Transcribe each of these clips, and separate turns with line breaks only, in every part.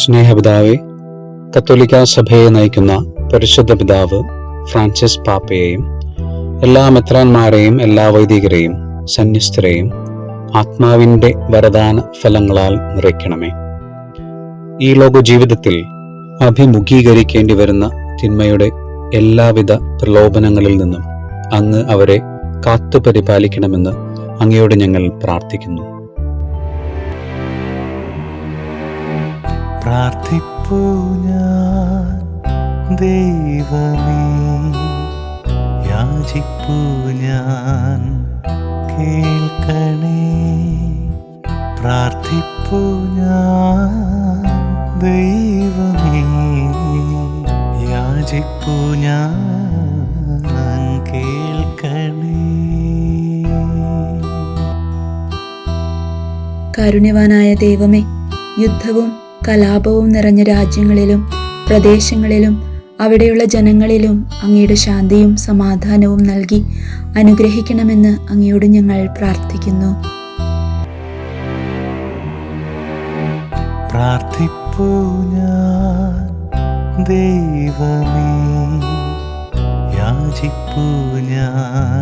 സ്നേഹപിതാവെ കത്തോലിക്ക സഭയെ നയിക്കുന്ന പരിശുദ്ധ പിതാവ് ഫ്രാൻസിസ് പാപ്പയെയും എല്ലാ മെത്രാന്മാരെയും എല്ലാ വൈദികരെയും സന്യസ്തരെയും ആത്മാവിന്റെ വരദാന ഫലങ്ങളാൽ നിറയ്ക്കണമേ. ഈ ലോക ജീവിതത്തിൽ അഭിമുഖീകരിക്കേണ്ടി വരുന്ന തിന്മയുടെ എല്ലാവിധ പ്രലോഭനങ്ങളിൽ നിന്നും അങ്ങ് അവരെ കാത്തു പരിപാലിക്കണമെന്ന് അങ്ങയോട് ഞങ്ങൾ പ്രാർത്ഥിക്കുന്നു.
പ്രാർത്ഥിപ്പൂ ഞാൻ. ദൈവമേ യാചിപ്പൂ ഞാൻ. കേൾക്കണേ. പ്രാർത്ഥിപ്പൂ ഞാൻ. ദൈവമേ യാചിപ്പൂ ഞാൻ.
കാരുണ്യവാനായ ദൈവമേ യുദ്ധവും കലാപവും നിറഞ്ഞ രാജ്യങ്ങളിലും പ്രദേശങ്ങളിലും അവിടെയുള്ള ജനങ്ങളിലും അങ്ങയുടെ ശാന്തിയും സമാധാനവും നൽകി അനുഗ്രഹിക്കണമെന്ന് അങ്ങയോട് ഞങ്ങൾ പ്രാർത്ഥിക്കുന്നു.
ദൈവമേ യാചിപ്പൂ ഞാൻ.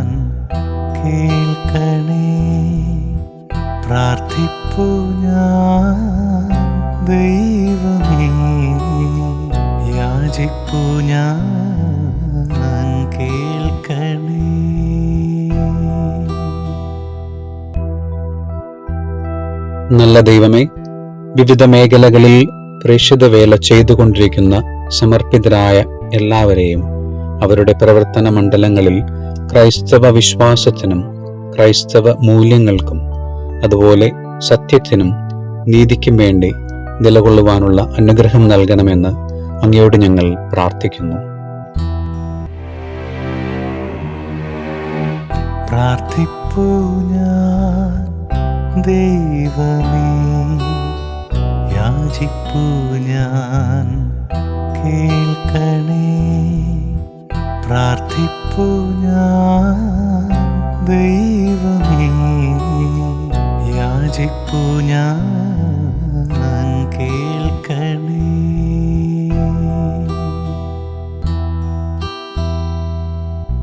യാചിപ്പൂ ഞാൻ കേൾക്കണേ.
നല്ല ദൈവമേ വിവിധ മേഖലകളിൽ പ്രേക്ഷിത വേല ചെയ്തുകൊണ്ടിരിക്കുന്ന സമർപ്പിതരായ എല്ലാവരെയും അവരുടെ പ്രവർത്തന മണ്ഡലങ്ങളിൽ ക്രൈസ്തവ വിശ്വാസത്തിനും ക്രൈസ്തവ മൂല്യങ്ങൾക്കും അതുപോലെ സത്യത്തിനും നീതിക്കും വേണ്ടി നിലകൊള്ളുവാനുള്ള അനുഗ്രഹം നൽകണമെന്ന് അങ്ങയോട് ഞങ്ങൾ പ്രാർത്ഥിക്കുന്നു.
പ്രാർത്ഥിപ്പൂ ഞാൻ ദൈവമേ. യാചിപ്പൂ ഞാൻ കേൾക്കണേ.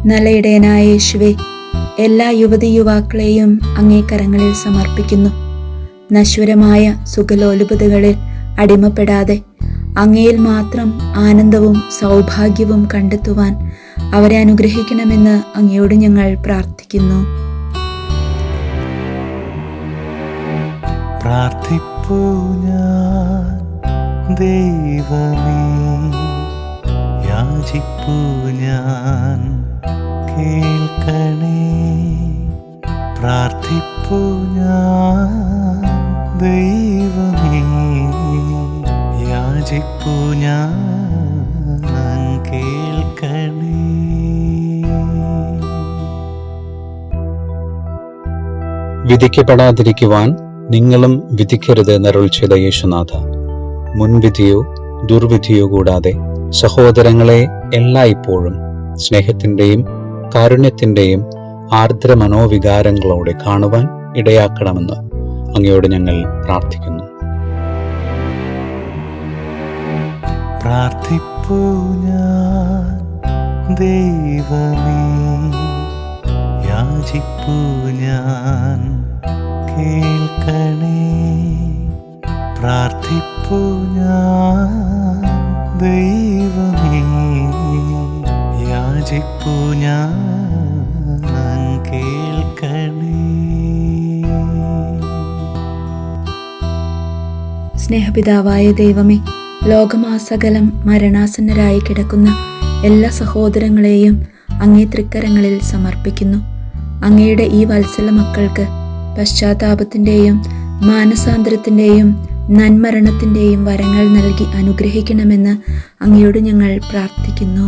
നല്ല ഇടയനായ യേശുവെ എല്ലാ യുവതി യുവാക്കളെയും അങ്ങേ കരങ്ങളിൽ സമർപ്പിക്കുന്നു. നശ്വരമായ സുഖലോലുപതകളിൽ അടിമപ്പെടാതെ അങ്ങയിൽ മാത്രം ആനന്ദവും സൗഭാഗ്യവും കണ്ടെത്തുവാൻ അവരെ അനുഗ്രഹിക്കണമെന്ന് അങ്ങയോട് ഞങ്ങൾ പ്രാർത്ഥിക്കുന്നു.
പ്രാർത്ഥിപ്പൂ ഞാൻ ദൈവമേ. യാചിപ്പൂ ഞാൻ. കേൾക്കണേ. പ്രാർത്ഥിപ്പൂ ഞാൻ. ദൈവമേ യാചിപ്പൂ ഞാൻ.
വിധിക്കപ്പെടാതിരിക്കുവാൻ നിങ്ങളും വിധിക്കരുത് എന്നരുൾ ചെയ്ത യേശുനാഥ. മുൻവിധിയോ ദുർവിധിയോ കൂടാതെ സഹോദരങ്ങളെ എല്ലായ്പ്പോഴും സ്നേഹത്തിന്റെയും കാരുണ്യത്തിന്റെയും ആർദ്ര മനോവികാരങ്ങളോടെ കാണുവാൻ ഇടയാക്കണമെന്ന് അങ്ങയോട് ഞങ്ങൾ പ്രാർത്ഥിക്കുന്നു.
പ്രാർത്ഥിപ്പൂ ഞാൻ കേൾക്കണേ. പ്രാർത്ഥിപ്പൂ ഞാൻ ദൈവമേ യാചിപ്പൂ ഞാൻ കേൾക്കണേ.
സ്നേഹപിതാവായ ദൈവമേ ലോകമാസകലം മരണാസന്നരായി കിടക്കുന്ന എല്ലാ സഹോദരങ്ങളെയും അങ്ങേ തൃക്കരങ്ങളിൽ സമർപ്പിക്കുന്നു. അങ്ങയുടെ ഈ വത്സല മക്കൾക്ക് പശ്ചാത്താപത്തിന്റെയും മാനസാന്തരത്തിന്റെയും നന്മരണത്തിന്റെയും വരങ്ങൾ നൽകി അനുഗ്രഹിക്കണമെന്ന് അങ്ങയോട് ഞങ്ങൾ പ്രാർത്ഥിക്കുന്നു.